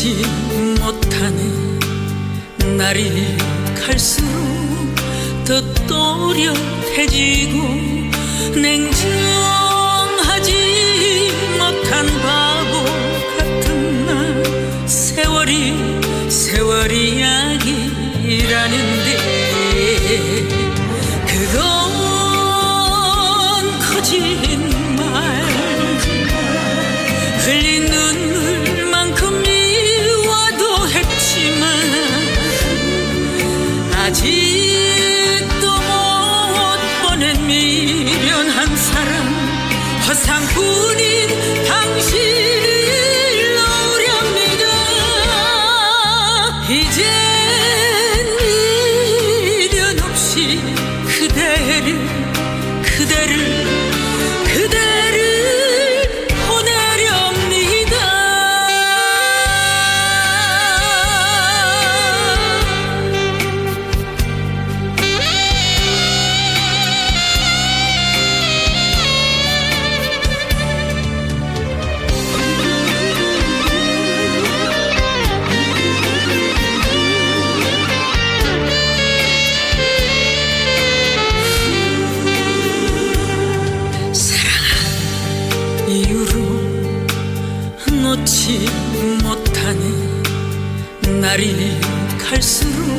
놓지 못하네 날이 갈수록 더 또렷해지고 냉정하지 허상뿐인 당신을 놓으렵니다. 이젠 미련 없이 그대를 그대를 날이 갈수록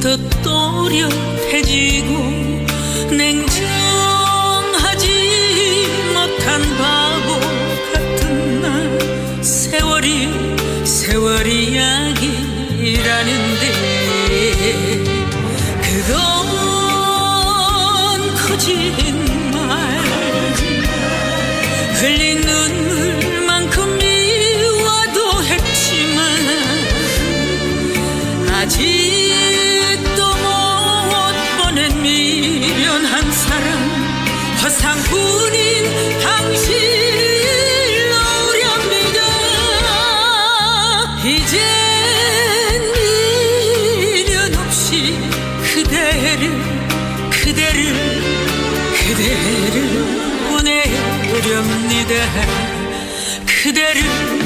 더 또렷해지고 냉정하지 못한 바보 같은 날. 세월이 세월 이야기라는데 그건 거짓말. 흘린 눈 아직도 못 보낸 미련한 사람 허상뿐인 당신을 노렵니다. 이젠 미련 없이 그대를 그대를 그대를 보내려렵니다. 그대를